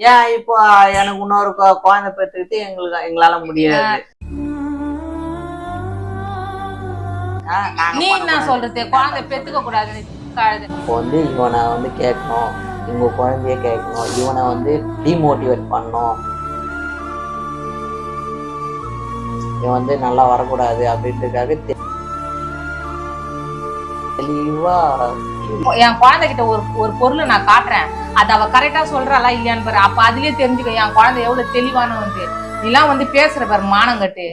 ஏன் இப்போ எனக்கு இன்னொரு குழந்தை பெற்றுக்கிட்டு எங்களுக்கு எங்களால முடியாது. நீ என்ன கூடாது. சொல்றது? குழந்தை பெத்துக்க கழுது. இப்போ வந்து இவனை வந்து கேட்கணும். இவங்க குழந்தைய கேட்கணும். இவனை வந்து டிமோட்டிவேட் பண்ணணும். இவன் வந்து நல்லா வரக்கூடாது அப்படின்றதுக்காக தெளிவா என் குழந்தைகிட்ட ஒரு ஒரு பொருளை நான் காட்டுறேன். அது அவ கரெக்டா சொல்றாளா இல்லையான்னு பாரு. அப்ப அதுலயே தெரிஞ்சுக்க என் குழந்தை எவ்வளவு தெளிவானவன்ட்டு நீலாம் வந்து பேசுற பாரு மானங்கட்டு.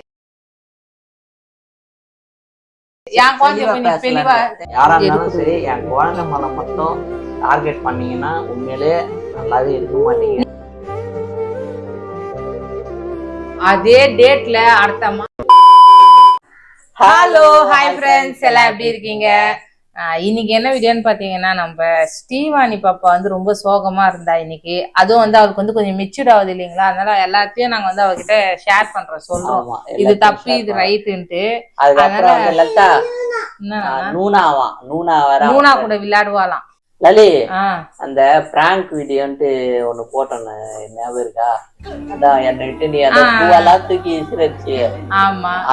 என் நீ தெளிவா யாரா இருந்தாலும் சரி என் குழந்தை மேல மட்டும் டார்கெட் பண்ணீங்கன்னா உண்மையிலே நல்லாவே இருக்க மாட்டீங்க. அதே டேட்ல அடுத்த ஹலோ ஹாய் ஃப்ரெண்ட்ஸ் எல்லாம் எப்படி இருக்கீங்க? இன்னைக்கு என்ன வீடியோன்னு பாத்தீங்கன்னா நம்ம ஸ்ரீவாணி பாப்பா வந்து ரொம்ப சோகமா இருந்தா இன்னைக்கு. அதுவும் வந்து அவளுக்கு வந்து கொஞ்சம் மெச்சூர்ட் ஆகுது இல்லைங்களா? அதனால எல்லாத்தையும் நாங்க வந்து அவகிட்ட ஷேர் பண்றோம் சொல்றோம். இது தப்பு இது. ரைட்டுன்ட்டு நூனாவா நூனா கூட விளையாடுவாளாம். லலி அந்த பிராங்க் வீடியோன்ட்டு ஒண்ணு போட்டோன்னு ஞாபகம் இருக்கா? அதான் என்னை விட்டு நீ அந்த. பூவெல்லாம் தூக்கி விசிறச்சு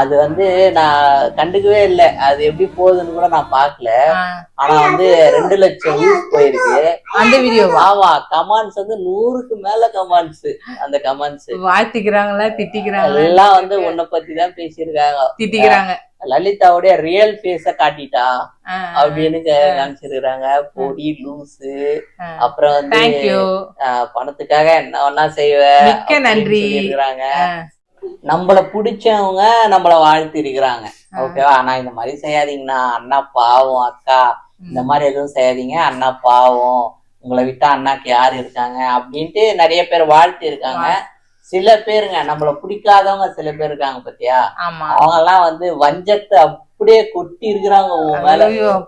அது வந்து நான் கண்டுக்கவே இல்லை. அது எப்படி போகுதுன்னு கூட நான் பார்க்கல. ஆஹ் ஆனா வந்து ரெண்டு லட்சம் வியூஸ் போயிருக்கு. அந்த வீடியோவா ஆமா கமெண்ட்ஸ் வந்து நூறுக்கு மேல கமெண்ட்ஸ் அந்த கமெண்ட்ஸ் வாழ்த்திக்கிறாங்களா திட்டிக்கிறாங்களா? எல்லாம் வந்து உன்னை பத்தி தான் பேசியிருக்காங்க. திட்டிக்கிறாங்க. லலிதாவுடைய ரியல் ஃபேஸ காட்டிட்டா அப்படின்னு காமிச்சிருக்காங்க பொடி லூசு. அப்புறம் வந்து பணத்துக்காக என்ன ஒன்னா செய்வ நன்றி. இருக்கிறாங்க நம்மள பிடிச்சவங்க நம்மள வாழ்த்தி இருக்கிறாங்க ஓகேவா ஆனா இந்த மாதிரி செய்யாதீங்கண்ணா. அண்ணா பாவம் அக்கா. இந்த மாதிரி எதுவும் செய்யாதீங்க. அண்ணா பாவம். உங்களை விட்டா அண்ணாக்கு யாரு இருக்காங்க? அப்படின்ட்டு நிறைய பேர் வாழ்த்தி இருக்காங்க சில பேருங்க நம்மள பிடிக்காதவங்க சில பேர் இருக்காங்க பாத்தியா? ஆமா. அவங்க எல்லாம் வந்து வஞ்சத்தை அப்படியே கொட்டி இருக்கிறாங்க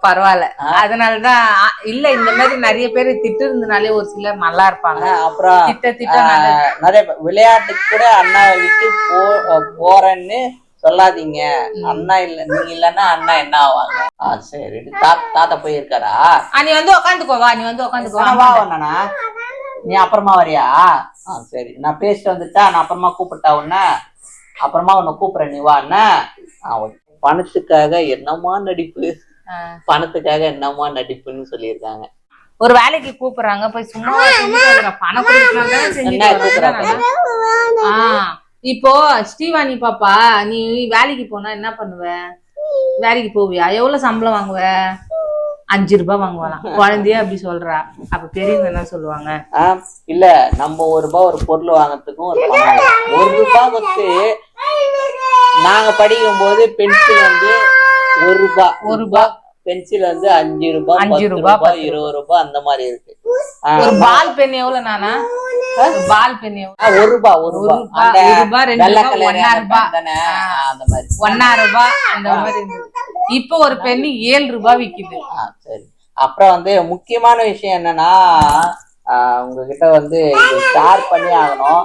பரவாயில்ல. அதனாலதான் இல்ல இந்த மாதிரி நிறைய பேர் திட்டு இருந்தனாலே ஒரு சிலர் நல்லா இருப்பாங்க. அப்புறம் திட்ட திட்ட நிறைய விளையாட்டுக்கு கூட அண்ணாவை விட்டு போ போறேன்னு சொல்லாதீங்க. அண்ணா இல்ல நீங்க இல்லன்னா அண்ணா என்ன ஆவாங்க? சரி தாத்தா போயிருக்காரா? நீ வந்து உக்காந்துக்கோ வா நீ வந்து உக்காந்துக்கோ. ஆனா வா நீ அப்புறமா வரியா? ஆ சரி. நான் பேசிட்டு வந்துட்டா நான் அப்புறமா கூப்பிட்டா உன்ன? அப்புறமா உன்னை கூப்பிடுறேன். நீ வா அண்ணா ஆ, okay. பணத்துக்காக என்னமா நடிப்பு. பணத்துக்காக என்னமா நடிப்புன்னு சொல்லியிருக்காங்க. ஒரு வேலைக்கு கூப்பிடுறாங்க. போய் சும்மா. பணம் இப்போ ஸ்ரீவாணி பாப்பா நீ வேலைக்கு போனா என்ன பண்ணுவ? வேலைக்கு போவியா? எவ்வளவு சம்பளம் வாங்குவ? அஞ்சு ரூபாய் வாங்குவாளாம். குழந்தைய அப்படி சொல்றா. அப்ப பெரியவங்க என்ன சொல்லுவாங்க? இல்ல நம்ம ஒரு ரூபாய் ஒரு பொருள் வாங்குறதுக்கும் ஒரு. ஒரு ரூபாய் கொடுத்து நாங்க படிக்கும் போது பென்சில் வந்து ஒரு ரூபாய். ஒரு ரூபாய். பென்சில் வந்து அஞ்சு ரூபாய் அஞ்சு ரூபாய், இருபது ரூபாய். அந்த மாதிரி இருக்கு. ஒரு பால் பென் எவ்வளவு நானா? பால் பென் ஒரு ரூபாய் ஒரு ரூபாய் ஒரு ரெண்டு ரூபாய், அந்த ரூபாய். அந்த மாதிரி. ஒன்னா ரூபாய் அந்த மாதிரி இப்போ ஒரு பெண்ணு ஏழு ரூபாய் விக்குது. சரி. அப்புறம் வந்து முக்கியமான விஷயம் என்னன்னா உங்ககிட்ட வந்து ஷேர் பண்ணி ஆகணும்.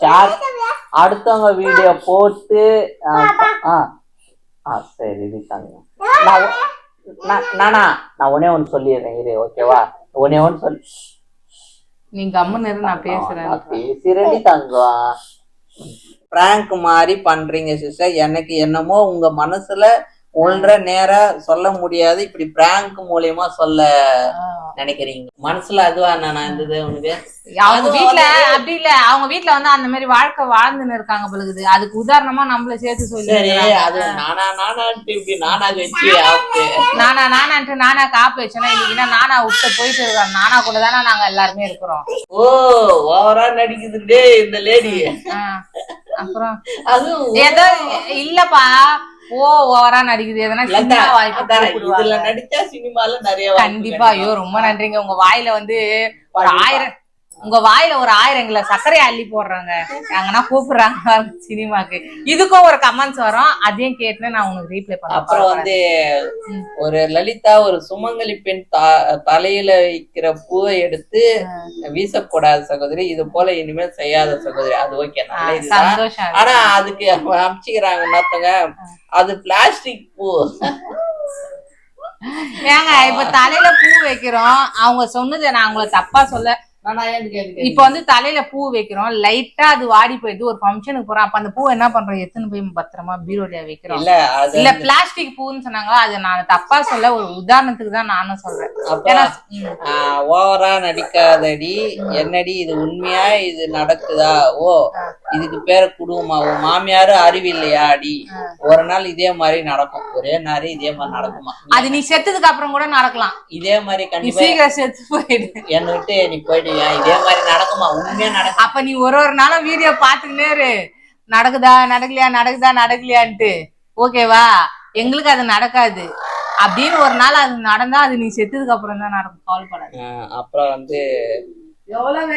ஷேர் அடுத்தவங்க வீடியோ போட்டு ஆ, ஆ சரி நான் நான்- நானா நான் ஒன்னே ஒன்று சொல்லிடுறேன் இரு ஓகேவா ஒன்னே ஒன்று சொல்லி நீ கம்முன்னு இரு, நான் பேசுறேன். நான் பேசுறேன்டி தங்கம். பிராங்க் மாதிரி பண்றீங்க சிஸ்டர் எனக்கு என்னமோ உங்க மனசுல ஒன்ற நேரா சொல்ல முடியாது. இப்படி பிராங்க் மூலியமா சொல்ல. நினைக்கிறீங்க? மனசுல அதுவா நான் இருந்தது உனக்கு? அவங்க வீட்ல அப்படி இல்ல. அவங்க வீட்ல வந்து அந்த மாதிரி வாழ்க்கை வாழ்ந்துன்னு இருக்காங்க பொழுது அதுக்கு உதாரணமா நம்மள சேர்த்து சொல்லி. அது நானா நானான்ட்டு இப்படி நானா வச்சு நானா நானான்ட்டு நானா காப்பு வச்சேன்னா இன்னைக்குன்னா நானா விட்டு போயிட்டு இருக்காங்க நானா கூட தானே நாங்க எல்லாருமே இருக்கிறோம். ஓ ஓவரா நடிக்குதுடே இந்த லேடி. அப்புறம் அதுவும் ஏதோ இல்லப்பா. ஓ ஓவரா நடிக்குது. எதனா சின்ன வாய்ப்பு. இதுல நடிச்சா சினிமால நிறைய கண்டிப்பா ஐயோ ரொம்ப நன்றிங்க. உங்க வாயில வந்து ஒரு ஆயிரம் உங்க வாயில ஒரு ஆயிரம் கிலோ சர்க்கரையை அள்ளி போடுறாங்க. அங்கன்னா கூப்பிடுறாங்க சினிமாக்கு. இதுக்கும் ஒரு கமெண்ட்ஸ் வரும். அதையும் கேட்டு நான் உனக்கு ரீப்ளை அப்புறம் பண்ண வந்து ஒரு லலிதா ஒரு சுமங்கலி பெண் தலையில வைக்கிற பூவை எடுத்து வீசக்கூடாது சகோதரி. இது போல இனிமேல் செய்யாத சகோதரி. அது ஓகே சந்தோஷம் ஆனா அதுக்கு அமைச்சுக்கிறாங்க இன்னொருத்தவங்க அது பிளாஸ்டிக் பூ. ஏங்க இப்ப தலையில பூ வைக்கிறோம். அவங்க சொன்னது நான் அவங்கள தப்பா சொல்ல இப்ப வந்து தலையில பூ வைக்கிறோம். லைட்டா அது வாடி போயிடுது ஒரு ஃபங்க்ஷனுக்கு போறோம். அப்ப அந்த பூ என்ன பண்றோம்? எத்தனை போய் பத்திரமா பீரோல வைக்கிறோம். இல்ல அது இல்ல பிளாஸ்டிக் பூன்னு சொன்னாங்க அது நான் தப்பா சொல்ல ஒரு உதாரணத்துக்கு தான் நானும் சொல்றேன். ஓவரா நடிக்காதடி. என்னடி இது உண்மையா? இது நடக்குதா? ஓ இதுக்கு பேர் குடும்பமா உன் மாமியாரு அறிவில்லையா அடி ஒரு நாள் இதே மாதிரி நடக்கும். ஒரே நாள் இதே மாதிரி நடக்குமா? அது நீ செத்ததுக்கு அப்புறம் கூட நடக்கலாம். இதே மாதிரி நீ கண்டிப்பா சீக்கிரம் செத்து போயிடு. என்னை விட்டு நீ போயிடுவியா இதே மாதிரி நடக்குமா? உண்மையா நடக்கும் அப்ப நீ ஒரு ஒரு நாளும் வீடியோ பாத்துக்கிட்டே இரு. நடக்குதா நடக்கலையா நடக்குதா நடக்கலையான்ட்டு. ஓகேவா எங்களுக்கு அது நடக்காது. அப்படின்னு ஒரு நாள் அது நடந்தா அது நீ செத்ததுக்கு அப்புறம் தான் நடக்கும். கவலைப்படாது ஆஹ் அப்புறம் வந்து எவ்வளவு.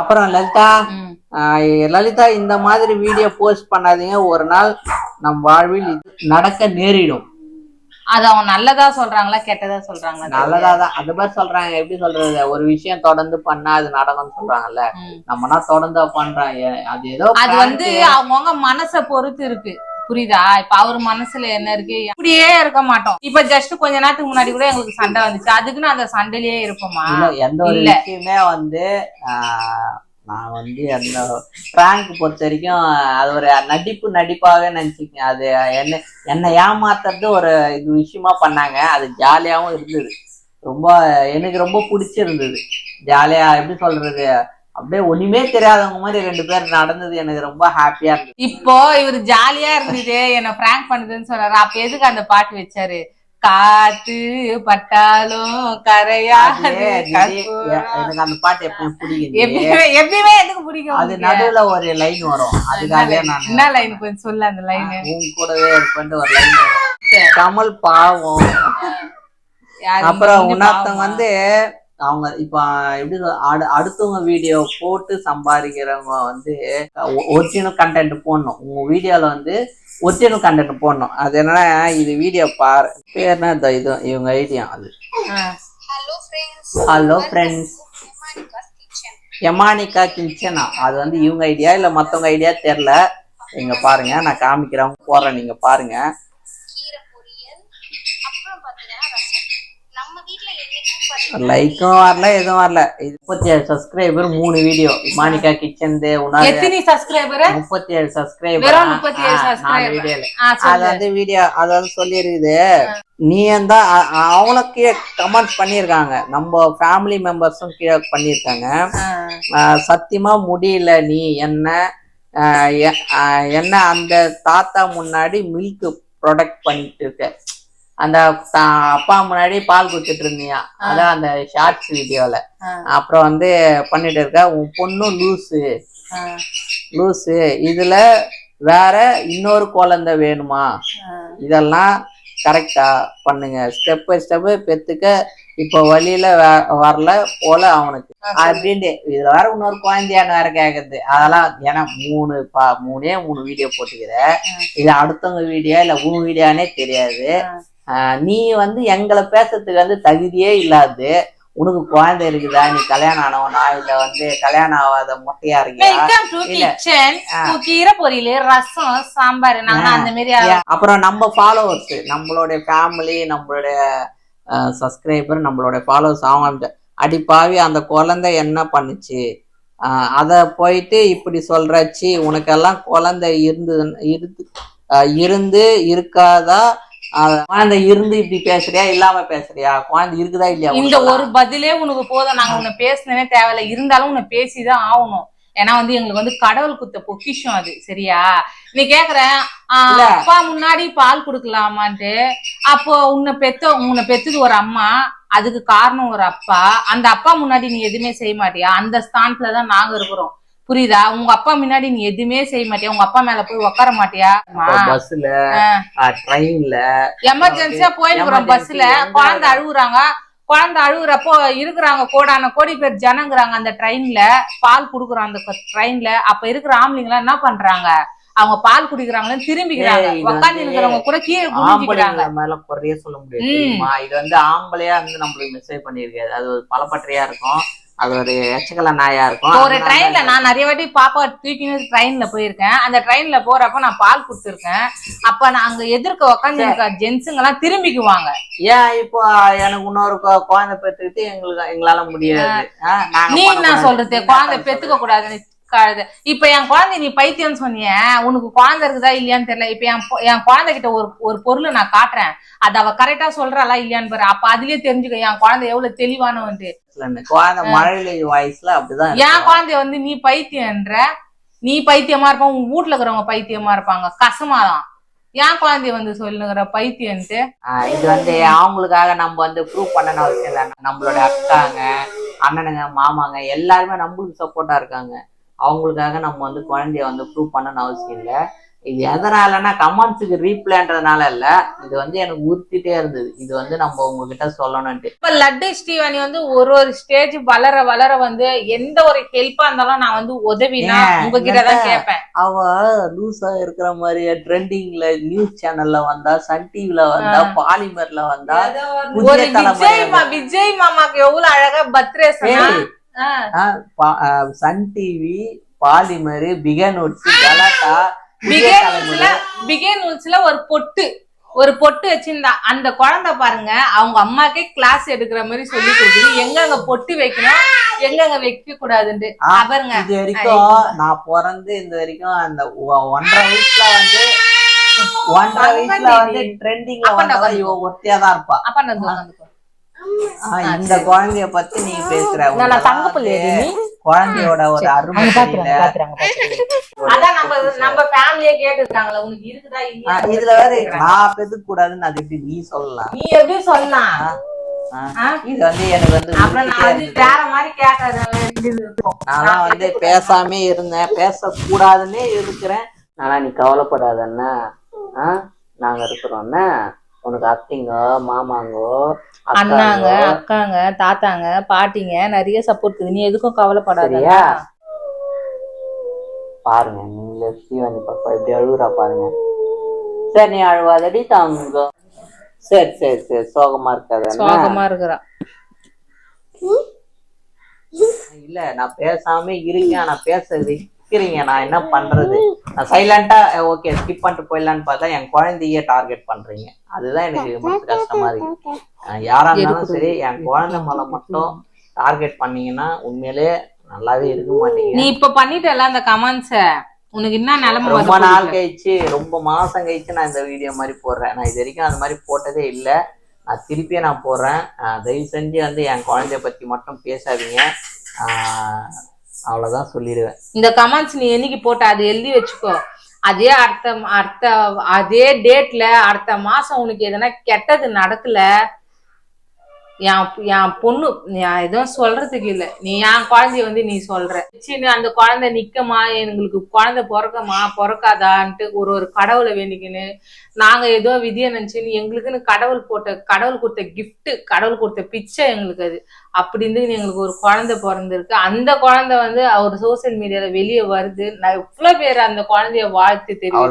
அப்புறம் லலிதா லலிதா இந்த மாதிரி வீடியோ போஸ்ட் பண்ணாதீங்க. ஒரு நாள் நம் வாழ்வில் நடக்க நேரிடும். அது அவங்க நல்லதா சொல்றாங்களா கெட்டதா சொல்றாங்களா நல்லதாதான். அந்த மாதிரி சொல்றாங்க. எப்படி சொல்றது? ஒரு விஷயம் தொடர்ந்து பண்ணா அது நடக்கும்னு சொல்றாங்கல்ல. நம்மனா தொடர்ந்து பண்றோம். ஏ- அது ஏதோ அது வந்து அவங்கவுங்க மனச பொறுத்து இருக்கு. புரியுதா? இப்ப அவர் மனசுல என்ன இருக்கு? இப்படியே இருக்க மாட்டோம். இப்ப ஜஸ்ட் கொஞ்ச நேரத்துக்கு முன்னாடி கூட எங்களுக்கு சண்டை வந்துச்சு. அதுக்குன்னு அந்த சண்டையிலேயே இருப்போமா? எந்த ஒரு இல்ல. விஷயமே வந்து ஆஹ், நான் வந்து அந்த பிராங்க் பொறுத்த வரைக்கும் அது ஒரு நடிப்பு நடிப்பாகவே நினைச்சுக்கேன் அது என்ன என்னை ஏமாத்துறது ஒரு இது விஷயமா பண்ணாங்க. அது ஜாலியாவும் இருந்தது. ரொம்ப எனக்கு ரொம்ப பிடிச்சிருந்தது. ஜாலியா எப்படி சொல்றது? அப்படியே ஒண்ணுமே தெரியாதவங்க மாதிரி ரெண்டு பேர் நடந்தது. எனக்கு ரொம்ப ஹாப்பியா இருந்தது. இப்போ இவர் ஜாலியா இருந்தது என்ன பிராங்க் பண்ணுதுன்னு சொல்றாரு. அப்ப எதுக்கு அந்த பாட்டு வச்சாரு? காத்து பட்டாலும் கரையாது எனக்கு அந்த பாட்டு எப்பயும் பிடிக்குது. எப்பயுமே எதுக்கு பிடிக்கும் அது? நடுவுல ஒரு லைன் வரும். அதுக்காகவே நான் என்ன லைன் கொஞ்சம் சொல்லு அந்த லைன் உன் கூடவே இருப்பேன்ட்டு ஒரு லைன் வரும். கமல் பாவம். அப்புறம் இன்னொருத்தவங்க வந்து அவங்க இப்ப எப்படி அடு- அடுத்தவங்க வீடியோ போட்டு சம்பாதிக்கிறவங்க வந்து ஒரிஜினல் கண்டென்ட் போடணும். உங்க வீடியோல வந்து ஒரிஜினல் கண்டென்ட் போடணும். அது என்னன்னா இது வீடியோ பாரு பேர் என்ன இதோ இது இவங்க ஐடியா அது. ஹலோ ஃப்ரெண்ட்ஸ் எமானிகா கிச்சனா அது வந்து இவங்க ஐடியா இல்ல மத்தவங்க ஐடியா தெரியல. இங்க பாருங்க நான் காமிக்கிறேன் போறேன் நீங்க பாருங்க கீரை பொரியல் அப்புறம் பாத்தீங்கன்னா ரசம் நம்ம வீட்ல என்னைக்கும் பாத்தீங்கன்னா லைக்கும் வரல எதுவும் வரல. முப்பத்தி ஏழு சப்ஸ்கிரைபர் மூணு வீடியோ மானிகா கிச்சன் உணவு எத்தனை சப்ஸ்கிரைபர் முப்பத்தி ஏழு சப்ஸ்கிரைபர் வெறும் 37 subscriber. வீடியோல ஆ அது வந்து வீடியோ அது வந்து சொல்லியிருக்குது நீ தான் அவங்களும் கீழே கமெண்ட் பண்ணியிருக்காங்க நம்ம ஃபேமிலி மெம்பர்ஸும் கீழே பண்ணியிருக்காங்க சத்தியமா முடியல நீ. என்ன என்ன அந்த தாத்தா முன்னாடி மில்க் ப்ரொடக்ட் பண்ணிட்டு இருக்க. அந்த அப்பா முன்னாடி பால் குடுத்துட்டு இருந்தியா? அதான் அந்த ஷார்ட்ஸ் வீடியோல. அப்புறம் வந்து பண்ணிட்டு இருக்க உன் பொண்ணும் லூசு. லூசு. இதுல வேற இன்னொரு குழந்தை வேணுமா? இதெல்லாம் கரெக்டா பண்ணுங்க. ஸ்டெப் பை ஸ்டெப் பெத்துக்க இப்ப வழியில வரல போல அவனுக்கு. அப்படின்ட்டு இதுல வேற இன்னொரு குழந்தையான்னு வேற கேக்குறது அதெல்லாம் ஏன்னா மூணு பா மூணே மூணு வீடியோ போட்டுக்கிற. இது அடுத்தவங்க வீடியோ இல்ல உன் வீடியோனே தெரியாது. நீ வந்து எங்களை பேசுறதுக்கு வந்து தகுதியே இல்லாது உனக்கு குழந்தை இருக்குதா? நீ கல்யாணம் ஆனவனா இல்ல வந்து கல்யாணம் ஆகாத மொட்டையா இருக்கியா? கீரை பொரியல் ரசம் சாம்பார். அந்த மாதிரி அப்புறம் நம்ம ஃபாலோவர்ஸ் நம்மளுடைய ஃபேமிலி நம்மளுடைய சப்ஸ்கிரைபர் நம்மளுடைய ஃபாலோவர்ஸ் அவங்க அடிப்பாவி அந்த குழந்தை என்ன பண்ணுச்சு? ஆஹ் அத போயிட்டு இப்படி சொல்றச்சு உனக்கெல்லாம் குழந்தை இருந்து இருந்து இருந்து இருக்காதா? குழந்தை இருந்து இப்படி பேசுறியா? இல்லாம பேசுறியா? குழந்தை இருக்குதா இல்லையா இந்த? ஒரு பதிலே உனக்கு போதும். நாங்க உன்னை பேசவே தேவையில்ல. இருந்தாலும் உன்னை பேசிதான் ஆகணும். ஏன்னா வந்து எங்களுக்கு வந்து கடவுள் குத்த பொக்கிஷம் அது சரியா? நீ கேக்குற ஆஹ், இல்ல. அப்பா முன்னாடி பால் குடுக்கலாமான்ட்டு அப்போ உன்னை பெத்த உன்னை பெத்தது ஒரு அம்மா அதுக்கு காரணம் ஒரு அப்பா அந்த அப்பா முன்னாடி நீ எதுவுமே செய்ய மாட்டியா? அந்த ஸ்தானத்துல தான் நாங்க இருக்கிறோம். புரியுதா? உங்க அப்பா முன்னாடி நீ எதுவுமே செய்ய மாட்டியா? உங்க அப்பா மேல போய் உட்கார மாட்டியா? பஸ்ல ட்ரெயின்ல எமர்ஜென்சியா போயிருக்கிறோம் பஸ்ல குழந்தை அழுகுறாங்க. குழந்தை அழுகுறப்போ இருக்கிறாங்க கோடான கோடி பேர் ஜனங்கிறாங்க அந்த ட்ரெயின்ல பால் குடுக்குறோம் அந்த ட்ரெயின்ல அப்ப இருக்கிற ஆம்பளைங்க என்ன பண்றாங்க? அவங்க பால் குடிக்கிறாங்கன்னு திரும்பிக்கிறாங்க. வந்து உட்காந்து இருக்கிறவங்க கூட கீழே குடிஞ்சிக்கிறாங்க ஆம்பளைங்க மேல குறைய சொல்ல முடியாது இது வந்து ஆம்பளையா இருந்து நம்மளுக்கு மெசேஜ் பண்ணிருக்காது. அது ஒரு பலப்பற்றையா இருக்கும். அது ஒரு எச்சக்கல நாயா இருக்கும் ஒரு ட்ரெயின்ல நான் நிறைய வாட்டி பாப்பா தூக்கின்னு ட்ரெயின்ல போயிருக்கேன் அந்த ட்ரெயின்ல போறப்ப நான் பால் கொடுத்துருக்கேன் அப்ப நான் அங்க எதிர்க்க உட்காந்து ஜென்ஸுங்க எல்லாம் திரும்பிக்குவாங்க ஏன் இப்போ எனக்கு இன்னொரு குழந்தை பெற்றுக்கிட்டு எங்களுக்கு எங்களால முடியாது நீ என்ன. சொல்றது குழந்தை? பெத்துக்க கூடாதுன்னு. இப்ப என் குழந்தை நீ பைத்தியம்னு சொன்னிய உனக்கு குழந்தை இருக்குதா இல்லையான்னு தெரியல. இப்ப என் என் குழந்தை கிட்ட ஒரு ஒரு பொருள் நான் காட்டுறேன். அது அவ கரெக்டா சொல்றாளா இல்லையான்னு பாரு. அப்ப அதுலயே தெரிஞ்சுக்க என் குழந்தை எவ்வளவு. குழந்தை மழலை வாய்ஸ்ல அப்படிதான் என். குழந்தைய வந்து நீ பைத்தியன்ற நீ பைத்தியமா இருப்பான் உங்க வீட்டுல இருக்கிறவங்க பைத்தியமா இருப்பாங்க. கசமாதான். என் குழந்தைய வந்து சொல்லுங்கிற பைத்தியன்ட்டு. இது வந்து அவங்களுக்காக நம்ம வந்து ப்ரூவ் பண்ணணும் அவசியம் இல்லை. நம்மளோட அக்காங்க அண்ணனுங்க மாமாங்க எல்லாருமே நம்மளுக்கு சப்போர்ட்டா இருக்காங்க. அவங்களுக்காக நம்ம வந்து குழந்தைய வந்து ப்ரூவ் பண்ணணும்னு அவசியம் இல்லை. இது எதனாலன்னா கமெண்ட்ஸுக்கு ரீப்ளைன்றதுனால இல்ல இது வந்து எனக்கு உறுத்திட்டே இருந்தது. இது வந்து நம்ம உங்ககிட்ட சொல்லணும்ட்டு இப்ப லட்டு ஸ்ரீவாணி வந்து ஒரு ஒரு ஸ்டேஜ் வளர வளர வந்து எந்த ஒரு ஹெல்ப்பா இருந்தாலும் நான் வந்து உதவினா உங்ககிட்ட தான்? கேட்பேன் அவ லூசா இருக்கிற மாதிரி ட்ரெண்டிங்ல நியூஸ் சேனல்ல வந்தா சன் டிவில வந்தா பாலிமர்ல வந்தா ஒரு விஜய் மா விஜய் மாமாக்கு எவ்வளவு அழகா பர்த்டே சன் டிவி பாலிமர் பிகனோட்ஸ் கலாட்டா புதிய பிகே தலைமுறை. நூல்ஸ்ல பிகே நூல்ஸ்ல ஒரு பொட்டு ஒரு பொட்டு வச்சிருந்தா. அந்த குழந்தை பாருங்க அவங்க அம்மாக்கே கிளாஸ் எடுக்கிற மாதிரி சொல்லி கொடுக்குது. எங்க அங்க பொட்டு வைக்கணும் எங்க அங்க வைக்க கூடாதுன்ட்டு. ஆ, பாருங்க. இது வரைக்கும் நான் பிறந்து இந்த வரைக்கும் அந்த ஒன்றரை வயசுல வந்து ஒன்றரை வயசுல வந்து ட்ரெண்டிங்ல வந்தவ இவ ஒத்தியா தான் இருப்பா. அப்ப நான் இந்த குழந்தைய பத்தி நீ பேசுற நான் தங்க? குழந்தையோட ஒரு அருமை அதான் நம்ம நம்ம ஃபேமிலியே கேட்டுருக்காங்களா உனக்கு இருக்குதா ஆ, இல்லையா இதுல வேற நான் பெதுக்க கூடாதுன்னு அது எப்படி நீ சொல்லலாம்? நீ எப்படி சொல்லலாம்? இது வந்து எனக்கு வந்து. வேற மாதிரி. நான் வந்து பேசாம இருந்தேன். பேசக்கூடாதுன்னே இருக்கிறேன். ஆனா நீ கவலைப்படாத அண்ணா நாங்க இருக்கிறோம்னா உனக்கு அத்தைங்க மாமாங்கோ அண்ணாங்க அக்காங்கோ, தாத்தாங்க பாட்டிங்க நிறைய சப்போர்ட் இருக்குது. நீ எதுக்கும் கவலைப்படாத சரியா? பாருங்க நீங்க ஸ்ரீவாணி பாப்பா இப்படி அழுகுறா பாருங்க. சரி நீ அழுவாதடி தாங்க சரி சரி சரி. சோகமா இருக்காத. சோகமா இருக்கிறா. இல்ல நான் பேசாம இருக்கேன். நான் பேச வைக்கிறீங்க. நான் என்ன பண்றது? நான் சைலண்டா ஓகே ஸ்கிப் பண்ணிட்டு போயிடலான்னு பார்த்தா என் குழந்தைய டார்கெட் பண்றீங்க. அதுதான் எனக்கு மனசு கஷ்டமா இருக்கு. யாரா இருந்தாலும் சரி என் குழந்தை மேல மட்டும் டார்கெட் பண்ணீங்கன்னா உண்மையிலே நல்லாவே இருக்க மாட்டீங்க. நீ இப்ப பண்ணிட்டல அந்த கமெண்ட்ஸ உனக்கு என்ன நிலைமை ரொம்ப? நாள் கழிச்சு ரொம்ப மாசம் கழிச்சு நான் இந்த வீடியோ மாதிரி போடுறேன். நான் இது வரைக்கும் அந்த மாதிரி போட்டதே இல்லை. நான் திருப்பியே நான் போடுறேன். தயவு செஞ்சு வந்து என் குழந்தைய பத்தி மட்டும் பேசாதீங்க. அவ்வளவுதான் சொல்லிடுவேன். இந்த கமெண்ட்ஸ் நீ என்னைக்கு போட்ட? அது எழுதி வச்சுக்கோ. அதே அடுத்த அடுத்த அதே டேட்ல அடுத்த மாசம் உனக்கு எதனா கெட்டது நடக்கல என் என் பொண்ணு நான் எதுவும் சொல்றதுக்கு இல்ல. நீ என் குழந்தைய வந்து நீ சொல்ற. சின்ன அந்த குழந்தை நிக்கமா? எங்களுக்கு குழந்தை பிறக்கமா? பிறக்காதான்ட்டு ஒரு ஒரு கடவுளை வேண்டிக்கின்னு நாங்க ஏதோ விதியை நினைச்சுன்னு எங்களுக்குன்னு கடவுள் போட்ட கடவுள் கொடுத்த கிஃப்ட் கடவுள் கொடுத்த பிச்சை எங்களுக்கு அது. அப்படி இருந்து எங்களுக்கு ஒரு குழந்தை பிறந்திருக்கு. அந்த குழந்தை வந்து அவர் சோசியல் மீடியால வெளியே வருது. நான் எவ்வளவு பேர் அந்த குழந்தைய வாழ்த்து தெரியுமா?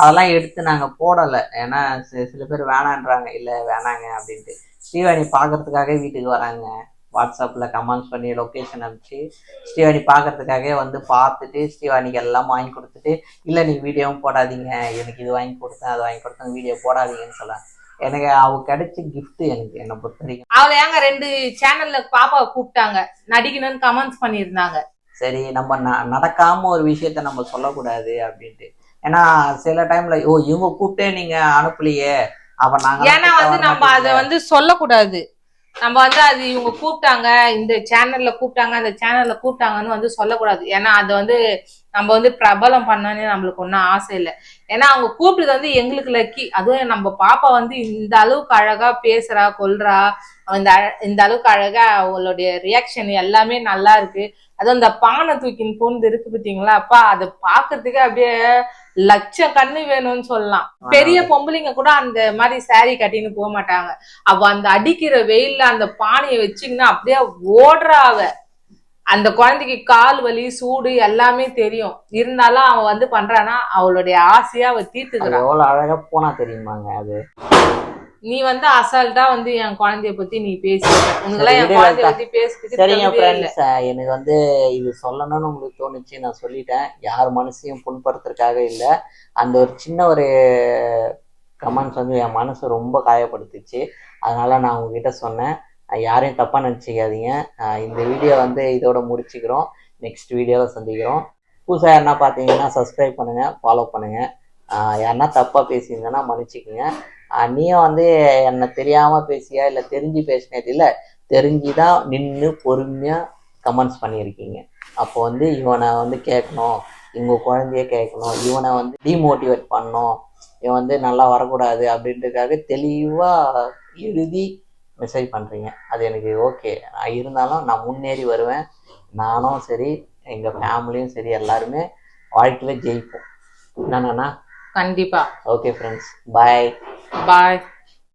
அதெல்லாம் எடுத்து நாங்க போடல. ஏன்னா சில பேர் வேணான்றாங்க. இல்ல வேணாங்க அப்படின்ட்டு. ஸ்ரீவாணி பாக்குறதுக்காக வீட்டுக்கு வராங்க. வாட்ஸ்அப்ல கமெண்ட்ஸ் பண்ணி லொகேஷன் அனுப்பிச்சு ஸ்ரீவாணி பாக்குறதுக்காக வந்து பார்த்துட்டு ஸ்ரீவாணிக்கு எல்லாம் வாங்கி கொடுத்துட்டு இல்ல நீ வீடியோவும் போடாதீங்க. எனக்கு இது வாங்கி கொடுத்தேன் அது வாங்கி கொடுத்தேன். வீடியோ போடாதீங்கன்னு சொல்ல எனக்கு அவ கிடைச்ச gift எனக்கு என்னை பொறுத்த வரைக்கும் அவளை ஏங்க ரெண்டு சேனல்ல பாப்பாவை கூப்பிட்டாங்க. நடிக்கணும்னு கமெண்ட்ஸ் பண்ணியிருந்தாங்க. சரி நம்ம ந- நடக்காம ஒரு விஷயத்த நம்ம சொல்லக்கூடாது அப்படின்ட்டு. ஏன்னா சில டைம்ல ஓ இவங்க கூப்பிட்டே நீங்க அனுப்பலையே. அப்ப நாங்க ஏன்னா வந்து நம்ம அதை வந்து சொல்லக்கூடாது. நம்ம வந்து அது இவங்க கூப்பிட்டாங்க இந்த சேனல்ல கூப்பிட்டாங்க அந்த சேனல்ல கூப்பிட்டாங்கன்னு வந்து சொல்லக்கூடாது. ஏன்னா அது வந்து நம்ம வந்து பிரபலம் பண்ணணும்னு நம்மளுக்கு ஒன்றும் ஆசை இல்லை. ஏன்னா அவங்க கூப்பிட்டது வந்து எங்களுக்கு லக்கி அதுவும் நம்ம பாப்பா வந்து இந்த அளவுக்கு அழகா பேசுறா கொல்றா. இந்த இந்த அளவுக்கு அழகா அவளுடைய ரியாக்ஷன் எல்லாமே நல்லா இருக்கு. அதுவும் அந்த பானை தூக்கின்னு பூந்து இருக்கு பார்த்தீங்களா அப்பா அதை பார்க்கிறதுக்கு அப்படியே லட்சம் கண்ணு வேணும்னு சொல்லலாம். பெரிய பொம்பளைங்க கூட அந்த மாதிரி saree கட்டின்னு போக மாட்டாங்க. அவ அந்த அடிக்கிற வெயில்ல அந்த பானையை வச்சுக்கின்னு அப்படியே ஓடுறா அவ. அந்த குழந்தைக்கு கால் வலி சூடு எல்லாமே தெரியும். இருந்தாலும் அவ வந்து பண்றானா அவளுடைய ஆசையா அவ அது தீர்த்துக்கிறா எவ்வளவு அழகா போனா தெரியுமாங்க அது? நீ வந்து அசால்ட்டா வந்து என் குழந்தைய பத்தி நீ பேசி. உனக்கெல்லாம் என் குழந்தைய. பத்தி பேசுறதுக்கு சரிங்க. ஃப்ரெண்ட்ஸ் எனக்கு வந்து இது சொல்லணும்னு உங்களுக்கு தோணுச்சு நான் சொல்லிட்டேன். யார் மனசையும் புண்படுத்துறதுக்காக இல்லை. அந்த ஒரு சின்ன ஒரு கமெண்ட்ஸ் வந்து என் மனசை ரொம்ப காயப்படுத்துச்சு. அதனால நான் உங்ககிட்ட சொன்னேன். யாரையும் தப்பாக நினச்சிக்காதீங்க. இந்த வீடியோ வந்து இதோட முடிச்சுக்கிறோம். நெக்ஸ்ட் வீடியோவில் சந்திக்கிறோம். புதுசாக யாருன்னா பார்த்தீங்கன்னா சப்ஸ்கிரைப் பண்ணுங்கள் ஃபாலோ பண்ணுங்கள் யாருன்னா தப்பாக பேசியிருந்தேன்னா மன்னிச்சிக்கோங்க. நீயும் வந்து என்னை தெரியாமல் பேசியா இல்லை தெரிஞ்சு பேசினது இல்லை தெரிஞ்சு தான் நின்று பொறுமையாக கமெண்ட்ஸ் பண்ணியிருக்கீங்க. அப்போ வந்து இவனை வந்து கேட்கணும் இவங்க குழந்தைய கேட்கணும் இவனை வந்து டிமோட்டிவேட் பண்ணணும் இவன் வந்து நல்லா வரக்கூடாது அப்படின்றதுக்காக தெளிவாக எழுதி மெசேஜ் பண்ணுறீங்க அது எனக்கு ஓகே இருந்தாலும் நான் முன்னேறி வருவேன். நானும் சரி எங்கள் ஃபேமிலியும் சரி எல்லாருமே வாழ்க்கையில் ஜெயிப்போம். என்னண்ணா கண்டிப்பா. ஓகே ஃப்ரெண்ட்ஸ் பாய் பாய்